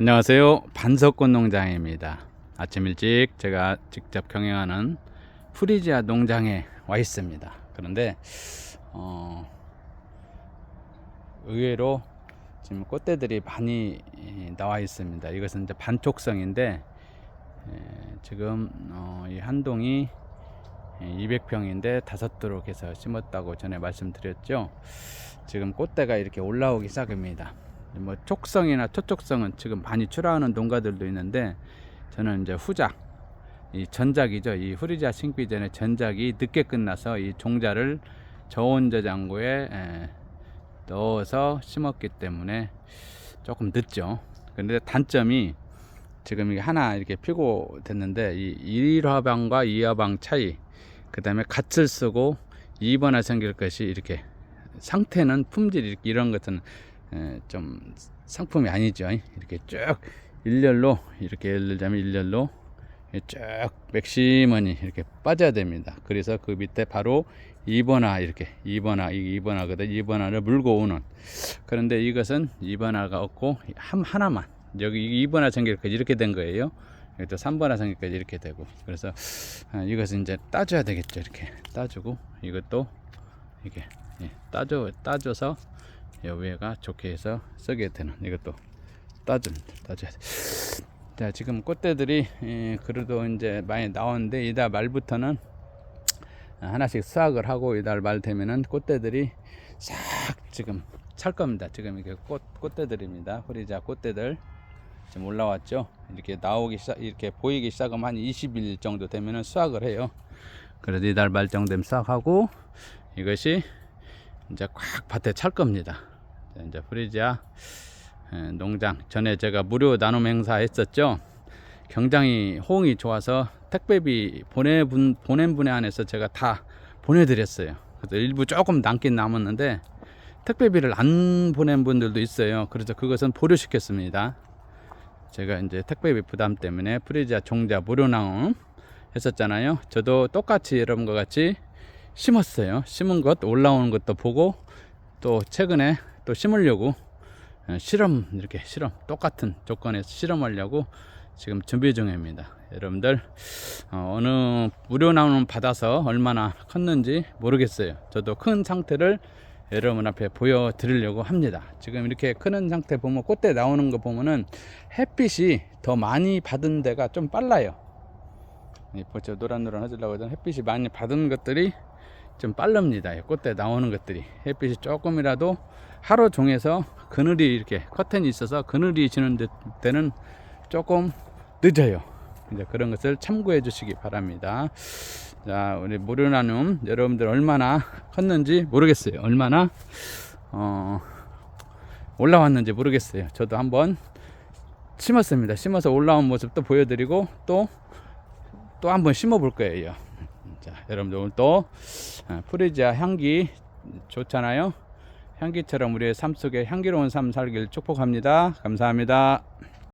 안녕하세요. 반석꽃 농장입니다. 아침 일찍 제가 직접 경영하는 프리지아 농장에 와 있습니다. 그런데 어, 의외로 지금 꽃대들이 많이 이, 나와 있습니다. 이것은 이제 반촉성인데 에, 지금 어, 이 한 동이 200평인데 다섯 도로 해서 심었다고 전에 말씀드렸죠. 지금 꽃대가 이렇게 올라오기 시작합니다. 뭐 촉성이나 초촉성은 지금 많이 출하하는 농가들도 있는데 저는 이제 후작 이 전작이죠. 이 후리자 전에 전작이 늦게 끝나서 이 종자를 저온 저장고에 에, 넣어서 심었기 때문에 조금 늦죠. 근데 단점이 지금 이게 하나 이렇게 피고 됐는데 이 1화방과 2화방 차이 그 다음에 갓을 쓰고 2번화 생길 것이 이렇게 상태는 품질 이런 것은 에, 좀 상품이 아니죠. 이렇게 쭉 일렬로 이렇게 예를 들자면 일렬로 쭉 맥시머니 이렇게 빠져야 됩니다. 그래서 그 밑에 바로 2번화 이렇게 2번화 이 2번화거든 2번화를 물고 오는 그런데 이것은 2번화가 없고 한 하나만 여기 2번화 생길까지 이렇게 된 거예요. 또 3번화 생길까지 이렇게 되고 그래서 아, 이것은 이제 따줘야 되겠죠. 이렇게 따주고 이것도 이게 예, 따줘 따줘서 여위가 좋게 해서 쓰게 되는 이것도 따줍니다. 따줘야 돼. 자 지금 꽃대들이 예, 그래도 이제 많이 나오는데 이달 말부터는 하나씩 수확을 하고 이달 말 되면은 꽃대들이 싹 지금 찰 겁니다. 지금 이게 꽃 꽃대들입니다. 호리자 꽃대들 지금 올라왔죠. 이렇게 나오기 시작 이렇게 보이기 시작하면 한 20일 정도 되면은 수확을 해요. 그래도 이달 말 정도 되면 수확하고 이것이 이제 꽉 밭에 찰 겁니다. 자, 이제 프리지아 에, 농장 전에 제가 무료 나눔 행사 했었죠. 굉장히 호응이 좋아서 택배비 보내 분 보낸 분에 한해서 제가 다 보내드렸어요. 그래서 일부 조금 남긴 남았는데 택배비를 안 보낸 분들도 있어요. 그래서 그것은 보류시켰습니다. 제가 이제 택배비 부담 때문에 프리지아 종자 무료 나눔 했었잖아요. 저도 똑같이 여러분과 같이 심었어요. 심은 것 올라오는 것도 보고 또 최근에 또 심으려고 어, 실험 이렇게 실험 똑같은 조건에서 실험하려고 지금 준비 중입니다. 여러분들 어, 어느 무료 나눔 받아서 얼마나 컸는지 모르겠어요. 저도 큰 상태를 여러분 앞에 보여드리려고 합니다. 지금 이렇게 크는 상태 보면 꽃대 나오는 거 보면은 햇빛이 더 많이 받은 데가 좀 빨라요. 이 벌써 노란노란 해주려고 하던 햇빛이 많이 받은 것들이 좀 빠릅니다. 이 꽃대 나오는 것들이 햇빛이 조금이라도 하루 종에서 그늘이 이렇게 커튼이 있어서 그늘이 지는 데- 때는 조금 늦어요. 이제 그런 것을 참고해 주시기 바랍니다. 자, 우리 무료 나눔 여러분들 얼마나 컸는지 모르겠어요. 얼마나 어, 올라왔는지 모르겠어요. 저도 한번 심었습니다. 심어서 올라온 모습도 보여드리고 또 또 한번 심어 볼 거예요. 자, 여러분들 오늘 또 어, 프리지아 향기 좋잖아요. 향기처럼 우리의 삶 속에 향기로운 삶 살길 축복합니다. 감사합니다.